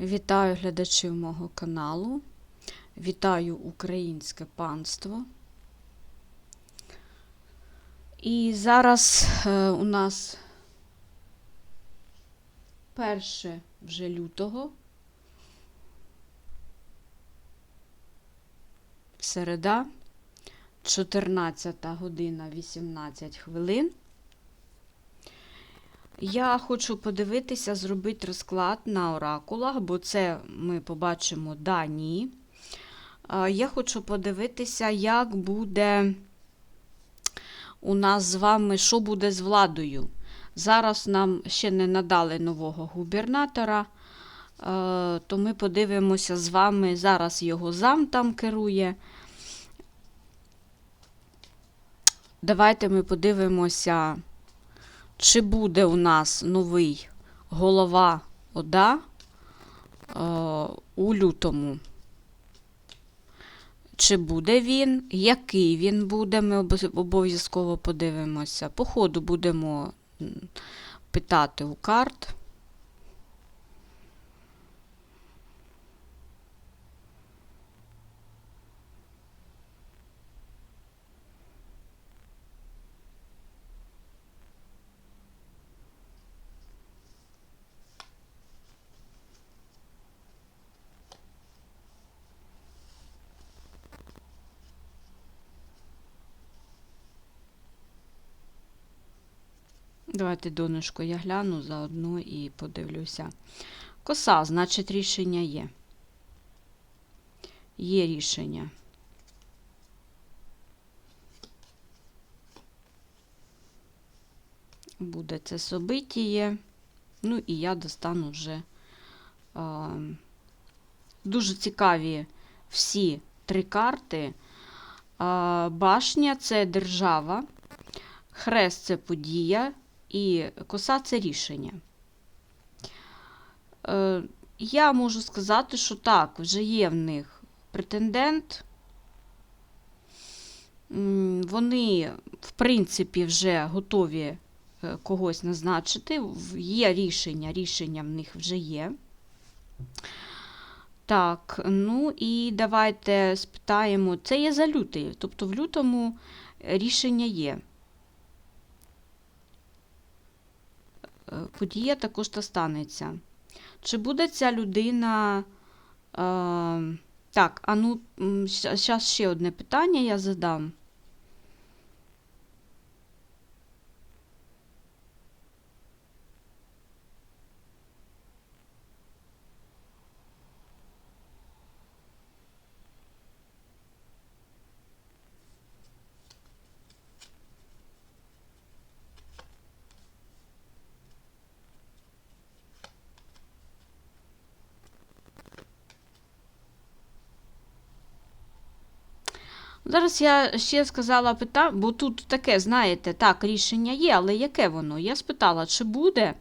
Вітаю глядачів мого каналу. Вітаю українське панство. І зараз е, у нас 1 вже лютого. Середа, 14 година 18 хвилин. Я хочу подивитися, зробити розклад на оракулах, бо це ми побачимо да, ні. А, Я хочу подивитися, як буде у нас з вами, що буде з владою. Зараз нам ще не надали нового губернатора, е, то ми подивимося з вами. Зараз його зам там керує. Давайте ми подивимося. Чи буде у нас новий голова ОДА е, у лютому? Чи буде він? Який він буде? Ми обов'язково подивимося. По ходу будемо питати у карт. Давайте, донышко, я гляну заодно і подивлюся. Коса, значить, рішення є. Є рішення. Буде це собитіє. Ну і я достану вже а, дуже цікаві всі три карти. А, башня це держава, хрест це подія, і коса це рішення. Е, я можу сказати, що так, вже є в них претендент. Вони, в принципі, вже готові е, когось назначити. Є рішення, рішення в них вже є. Так, ну і давайте спитаємо. Це є за лютий, тобто в лютому рішення є. Е, подія також та станеться. Чи буде ця людина. Е, так, а ну, зараз ще одне питання я задам. Зараз я ще сказала питання, бо тут таке, знаєте, так, рішення є, але яке воно? Я спитала, чи буде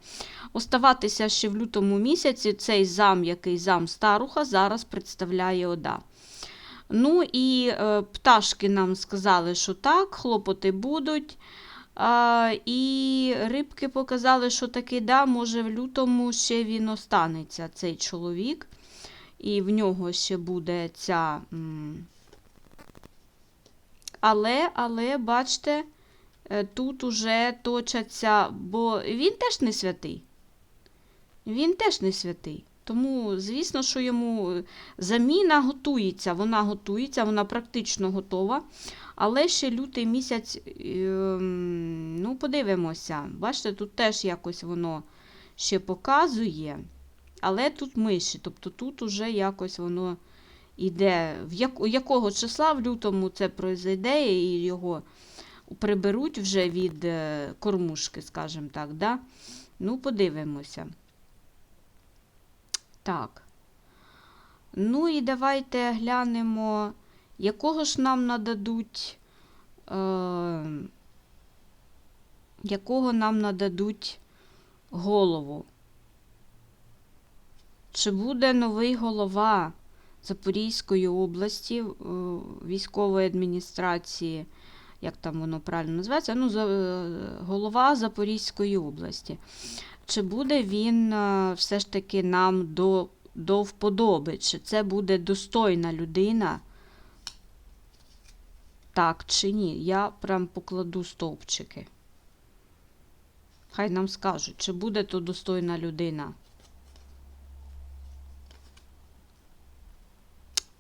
оставатися ще в лютому місяці цей зам, який зам старуха зараз представляє ОДА. Ну і е, пташки нам сказали, що так, хлопоти будуть. А, і рибки показали, що таки, да, може, в лютому ще він останеться, цей чоловік, і в нього ще буде ця. м, але, але, бачите, е, тут уже точаться, бо він теж не святий. Він теж не святий. Тому, звісно, що йому е, заміна готується, вона готується, вона практично готова. Але ще лютий місяць, ем, ну, подивимося. Бачите, тут теж якось воно ще показує. Але тут миші, тобто тут уже якось воно іде, в як, якого числа в лютому це пройде, і його приберуть вже від е, кормушки, скажімо так. Да? Ну, подивимося. Так. Ну і давайте глянемо, якого ж нам нададуть, е, якого нам нададуть голову. Чи буде новий голова? Запорізької області е, військової адміністрації, як там воно правильно називається, ну, е, голова Запорізької області. Чи буде він е, все ж таки нам до до вподоби, чи це буде достойна людина. Так чи ні? Я прям покладу стовпчики. Хай нам скажуть, чи буде то достойна людина.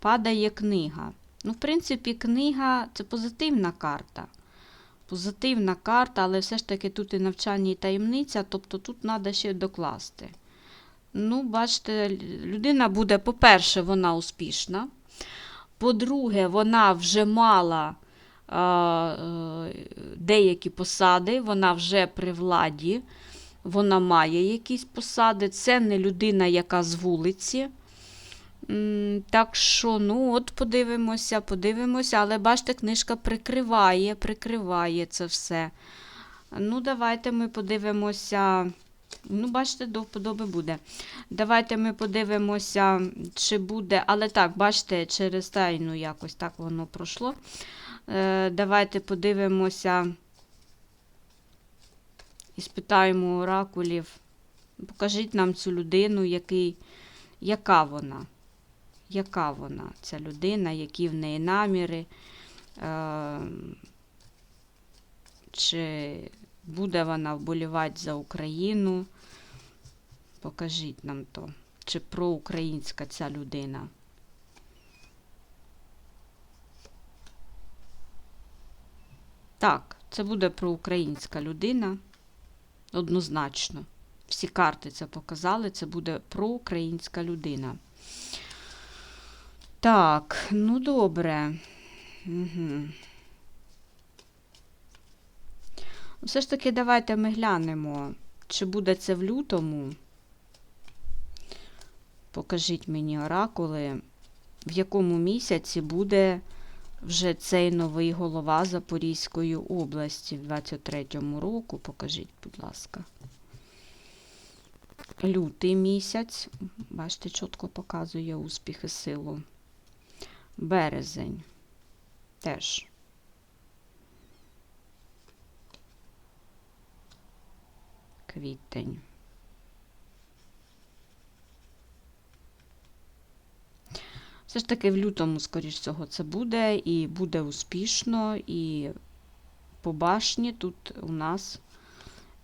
Падає книга. Ну, в принципі, книга це позитивна карта. Позитивна карта, але все ж таки тут і навчання, і таємниця, тобто тут треба ще докласти. Ну, бачите, людина буде, по-перше, вона успішна. По-друге, вона вже мала е, деякі посади, вона вже при владі, вона має якісь посади. Це не людина, яка з вулиці. Так що, ну, от подивимося, подивимося, але бачите, книжка прикриває, прикриває це все. Ну, давайте ми подивимося. Ну, бачите, до вподоби буде. Давайте ми подивимося, чи буде. Але так, бачите, через тайну якось так воно пройшло. Е, давайте подивимося і спитаємо оракулів. Покажіть нам цю людину, який, яка вона. Яка вона, ця людина, які в неї наміри, е, чи буде вона вболівати за Україну? Покажіть нам то. Чи проукраїнська ця людина? Так, це буде проукраїнська людина. Однозначно. Всі карти це показали, це буде проукраїнська людина. Так, ну добре. Угу. Все ж таки, давайте ми глянемо, чи буде це в лютому. Покажіть мені оракули, в якому місяці буде вже цей новий голова Запорізької області в 23-му року. Покажіть, будь ласка. Лютий місяць. Бачите, чітко показує успіх і силу. Березень. Теж. Квітень. Все ж таки в лютому, скоріш всього, це буде, і буде успішно, і по башні тут у нас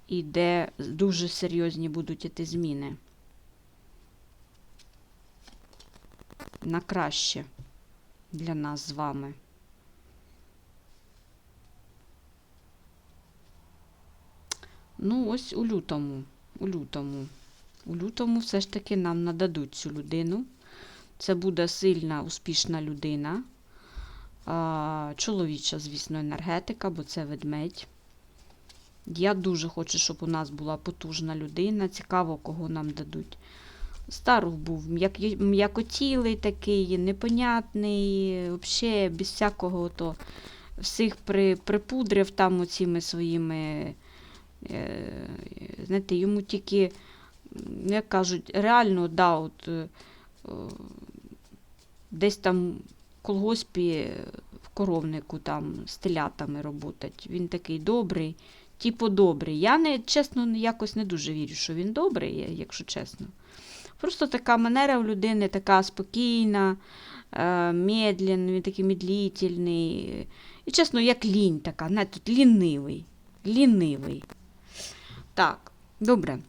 іде дуже серйозні будуть іти зміни. На краще для нас з вами. Ну, ось у лютому. У лютому. У лютому все ж таки нам нададуть цю людину. Це буде сильна, успішна людина. Чоловіча, звісно, енергетика, бо це ведмедь. Я дуже хочу, щоб у нас була потужна людина. Цікаво, кого нам дадуть. Старух був м'як- м'якотілий такий, непонятний, взагалі без всякого то всіх при, припудрив там оціми своїми. Е, знаєте, йому тільки, як кажуть, реально да, от, е, десь там в колгоспі в коровнику там з телятами роботать. Він такий добрий, типу добрий. Я не, чесно, якось не дуже вірю, що він добрий, якщо чесно. Просто така манера в людини, така спокійна, е, він такий медлительний. І чесно, як лінь така, знаєте, тут лінивий. Лінивий. Так, добре.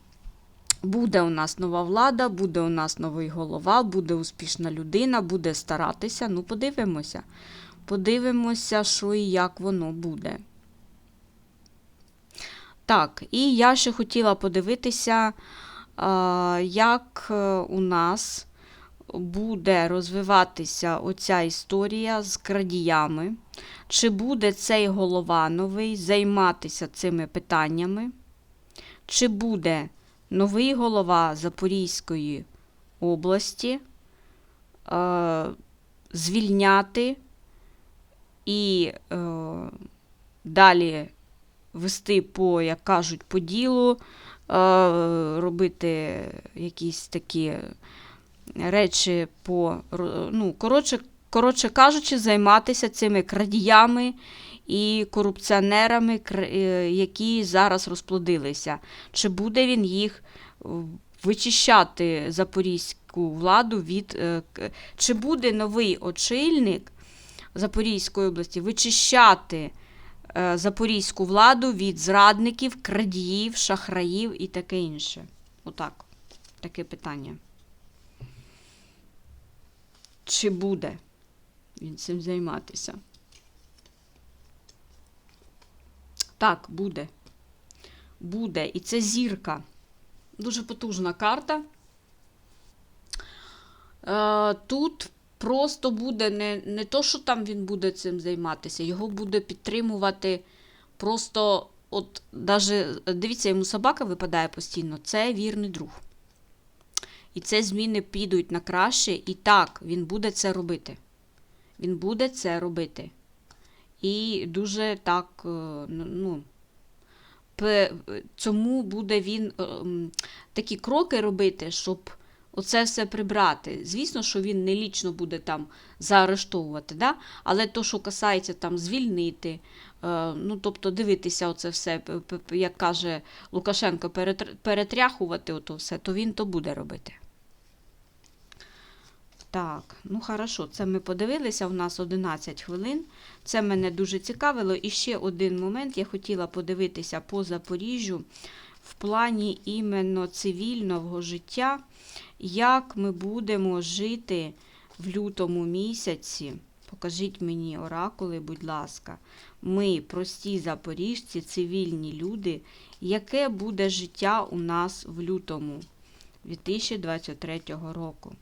Буде у нас нова влада, буде у нас новий голова, буде успішна людина, буде старатися. Ну, подивимося. Подивимося, що і як воно буде. Так, і я ще хотіла подивитися, як е, у нас буде розвиватися оця історія з крадіями. Чи буде цей голова новий займатися цими питаннями? Чи буде новий голова Запорізької області е, звільняти і е, далі вести по, як кажуть, по ділу, е, робити якісь такі речі по, ну, коротше, коротше кажучи, займатися цими крадіями і корупціонерами, е, які зараз розплодилися. Чи буде він їх вичищати запорізьку владу від. е, Чи буде новий очільник Запорізької області вичищати запорізьку владу від зрадників, крадіїв, шахраїв і таке інше? Отак. Таке питання. Чи буде він цим займатися? Так, буде. Буде. І це зірка. Дуже потужна карта. Е, тут просто буде не, не то, що там він буде цим займатися, його буде підтримувати просто, от, даже, дивіться, йому собака випадає постійно, це вірний друг. І це зміни підуть на краще, і так, він буде це робити. Він буде це робити. І дуже так, е, ну, цьому буде він е, такі кроки робити, щоб оце все прибрати. Звісно, що він не лічно буде там заарештовувати, да? але то, що касається там звільнити, е, ну тобто дивитися оце все, як каже Лукашенко, перетряхувати ото все, то він то буде робити. Так, ну хорошо, це ми подивилися. У нас 11 хвилин. Це мене дуже цікавило. І ще один момент я хотіла подивитися по Запоріжжю в плані іменно цивільного життя, як ми будемо жити в лютому місяці. Покажіть мені оракули, будь ласка. Ми, прості запоріжці, цивільні люди, яке буде життя у нас в лютому 2023 року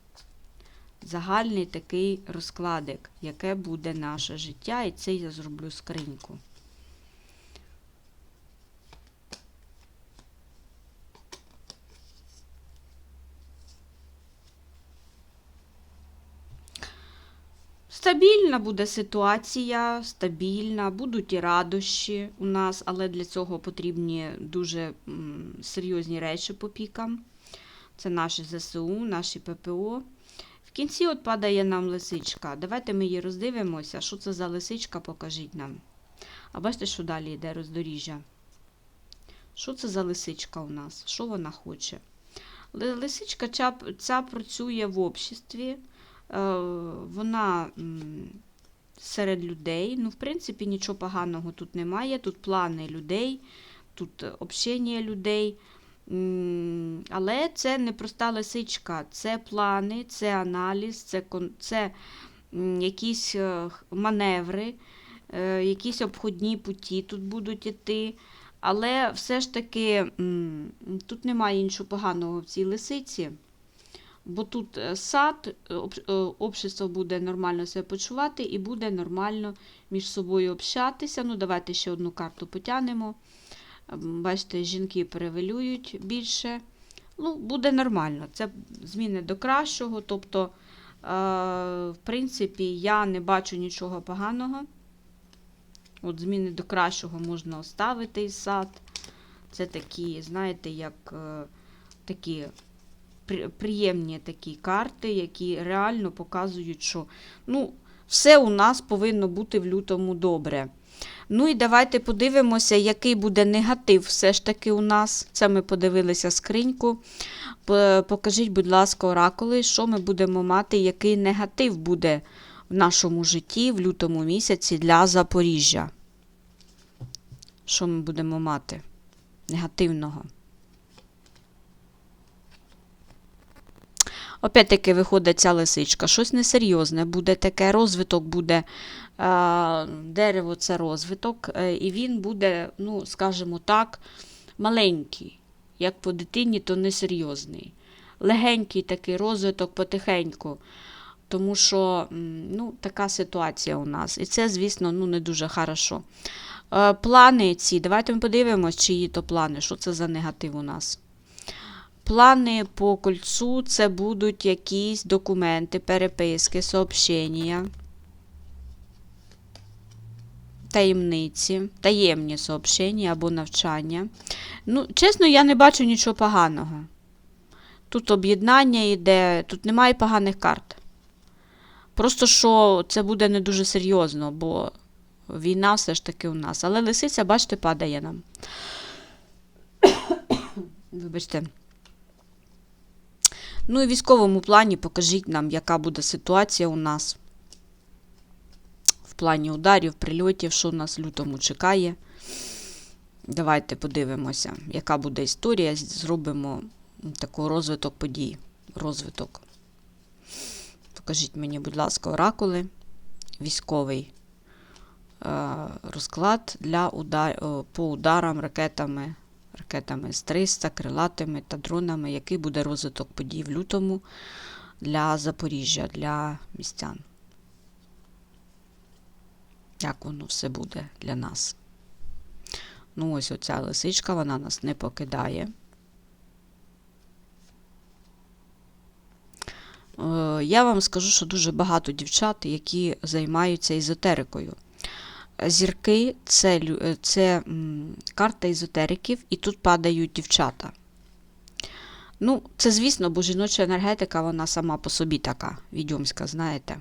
загальний такий розкладик, яке буде наше життя, і це я зроблю скриньку. Стабільна буде ситуація, стабільна, будуть і радощі у нас, але для цього потрібні дуже серйозні речі по пікам. Це наші ЗСУ, наші ППО. В кінці от падає нам лисичка. Давайте ми її роздивимося. Що це за лисичка, покажіть нам. А бачите, що далі йде роздоріжжя? Що це за лисичка у нас? Що вона хоче? Лисичка ця, працює в обществі. Е, вона серед людей. Ну, в принципі, нічого поганого тут немає. Тут плани людей, тут е, общення людей. Але це не проста лисичка, це плани, це аналіз, це, це якісь е, маневри, якісь обходні путі тут будуть іти. Але все ж таки тут немає нічого поганого в цій лисиці, бо тут е, сад, е, е, общество буде нормально себе почувати і буде нормально між собою общатися. Ну, давайте ще одну карту потягнемо. Бачите, жінки перевелюють більше. Ну, буде нормально. Це зміни до кращого. Тобто, в принципі, я не бачу нічого поганого. От зміни до кращого можна оставити із сад. Це такі, знаєте, як такі приємні такі карти, які реально показують, що ну, все у нас повинно бути в лютому добре. Ну і давайте подивимося, який буде негатив все ж таки у нас. Це ми подивилися скриньку. Покажіть, будь ласка, оракули, що ми будемо мати, який негатив буде в нашому житті в лютому місяці для Запоріжжя. Що ми будемо мати негативного? Опять-таки виходить ця лисичка. Щось несерйозне буде таке, розвиток буде. Дерево це розвиток, е, і він буде, ну, скажімо так, маленький. Як по дитині, то несерйозний. Легенький такий розвиток потихеньку. Тому що ну, така ситуація у нас. І це, звісно, ну, не дуже хорошо. Е, Плани ці, давайте ми подивимось, чиї то плани, що це за негатив у нас. Плани по кольцу це будуть якісь документи, переписки, сообщення, таємниці, таємні сообщення або навчання. Ну, чесно, я не бачу нічого поганого. Тут об'єднання йде, тут немає поганих карт. Просто що це буде не дуже серйозно, бо війна все ж таки у нас. Але лисиця, бачите, падає нам. Вибачте. Ну і в військовому плані покажіть нам, яка буде ситуація у нас в плані ударів, прильотів, що нас лютому чекає. Давайте подивимося, яка буде історія. Зробимо такий розвиток подій. Розвиток. Покажіть мені, будь ласка, оракули. Військовий е, розклад для удар, по ударам ракетами, ракетами С-300, крилатими та дронами, який буде розвиток подій в лютому для Запоріжжя, для містян. Як воно все буде для нас? Ну, ось оця лисичка, вона нас не покидає. Е, Я вам скажу, що дуже багато дівчат, які займаються езотерикою. Зірки це, е, це карта езотериків, і тут падають дівчата. Ну, це, звісно, бо жіноча енергетика, вона сама по собі така, відьомська, знаєте.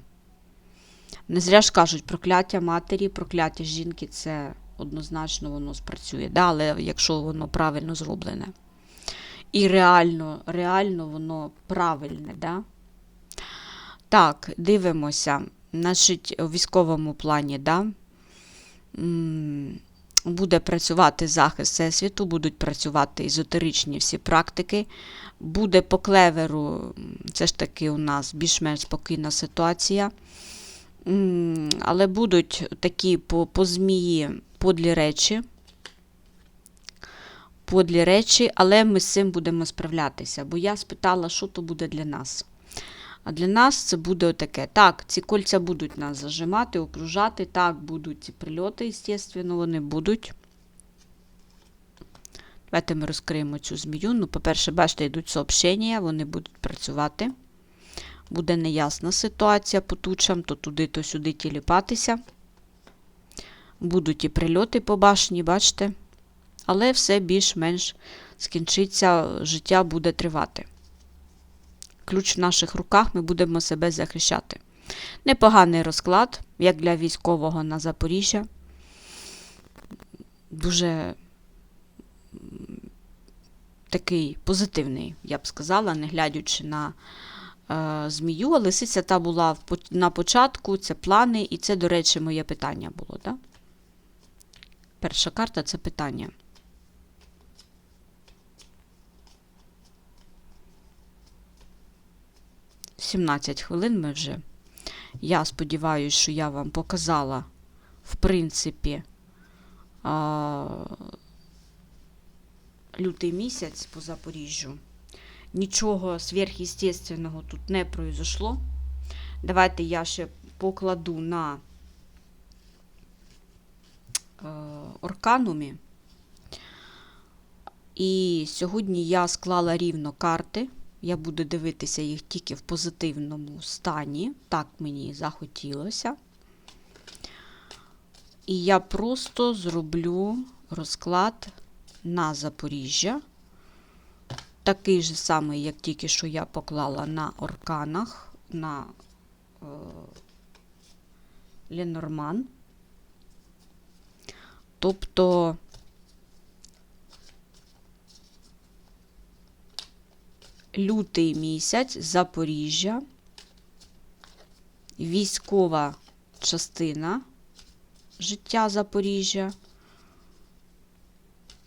Не зря ж кажуть, прокляття матері, прокляття жінки це однозначно воно спрацює, да? але якщо воно правильно зроблене. І реально, реально воно правильне, да? Так, дивимося. Значить, у військовому плані, да, буде працювати захист Всесвіту, будуть працювати езотеричні всі практики. Буде по клеверу, це ж таки у нас більш-менш спокійна ситуація. Але будуть такі по, по змії подлі речі. Подлі речі, але ми з цим будемо справлятися. Бо я спитала, що то буде для нас. А для нас це буде отаке. Так, ці кольця будуть нас зажимати, окружати. Так, будуть ці прильоти, звісно, вони будуть. Давайте ми розкриємо цю змію. Ну, по-перше, бачите, йдуть сообщення, вони будуть працювати. Буде неясна ситуація по тучам, то туди, то сюди тіліпатися. Будуть і прильоти по башні, бачите? Але все більш-менш скінчиться, життя буде тривати ключ в наших руках, ми будемо себе захищати. Непоганий розклад, як для військового на Запоріжжя. Дуже такий позитивний, я б сказала, не глядячи на е, змію. А лисиця та була в на початку, це плани, і це, до речі, моє питання було. Да? Перша карта це питання. – 17 хвилин ми вже. Я сподіваюся, що я вам показала, в принципі, а, лютий місяць по Запоріжжю. Нічого сверхъестественного тут не произошло. Давайте я ще покладу на е, орканумі. І сьогодні я склала рівно карти. Я буду дивитися їх тільки в позитивному стані. Так мені захотілося. І я просто зроблю розклад на Запоріжжя. Такий же самий, як тільки що я поклала на орканах, на е, Ленорман. Тобто лютий місяць, Запоріжжя, військова частина життя Запоріжжя.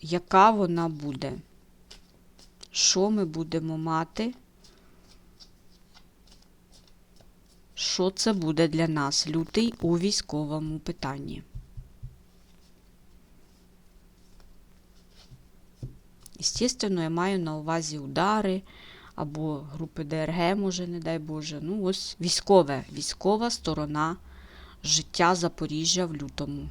Яка вона буде? Що ми будемо мати? Що це буде для нас лютий у військовому питанні? Естественно, я маю на увазі удари або групи ДРГ, може, не дай Боже. Ну, ось військове, військова сторона життя Запоріжжя в лютому.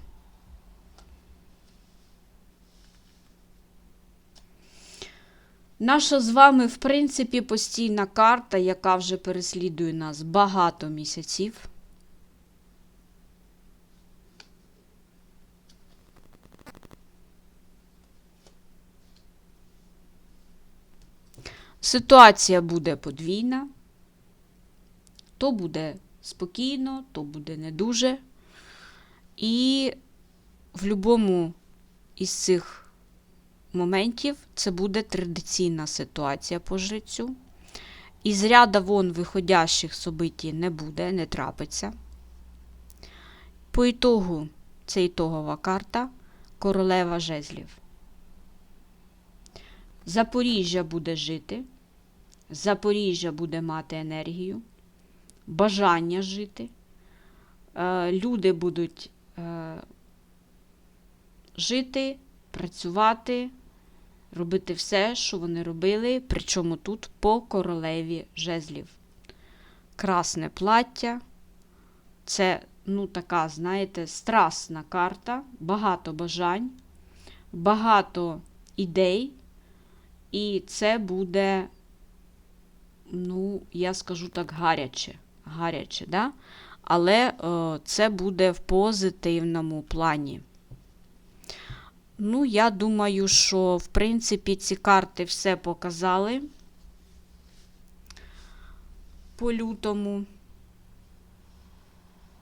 Наша з вами, в принципі, постійна карта, яка вже переслідує нас багато місяців. Ситуація буде подвійна. То буде спокійно, то буде не дуже. І в будь-якому із цих моментів це буде традиційна ситуація по життю. Із ряда вон виходящих событій не буде, не трапиться. По ітогу це ітогова карта королева жезлів. Запоріжжя буде жити. Запоріжжя буде мати енергію, бажання жити. Е, Люди будуть е, жити, працювати, робити все, що вони робили, причому тут по королеві жезлів. Красне плаття. Це, ну, така, знаєте, страсна карта, багато бажань, багато ідей. І це буде, ну, я скажу так, гаряче. гаряче да? Але е, це буде в позитивному плані. Ну, я думаю, що, в принципі, ці карти все показали по лютому.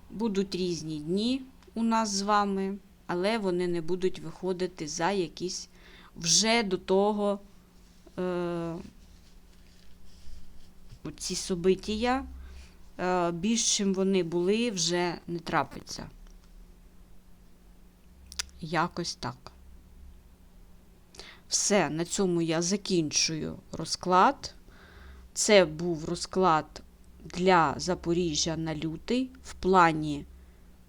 Будуть різні дні у нас з вами, але вони не будуть виходити за якісь вже до того е, ці собитія. Е, більш чим вони були, вже не трапиться. Якось так. Все, на цьому я закінчую розклад. Це був розклад для Запоріжжя на лютий в плані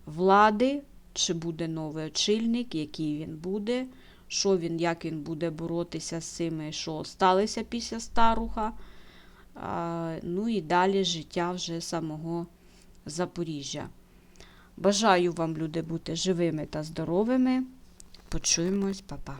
влади, чи буде новий очільник, який він буде, що він, як він буде боротися з цими, що сталося після старуха. Ну і далі життя вже самого Запоріжжя. Бажаю вам, люди, бути живими та здоровими. Почуємось, па-па.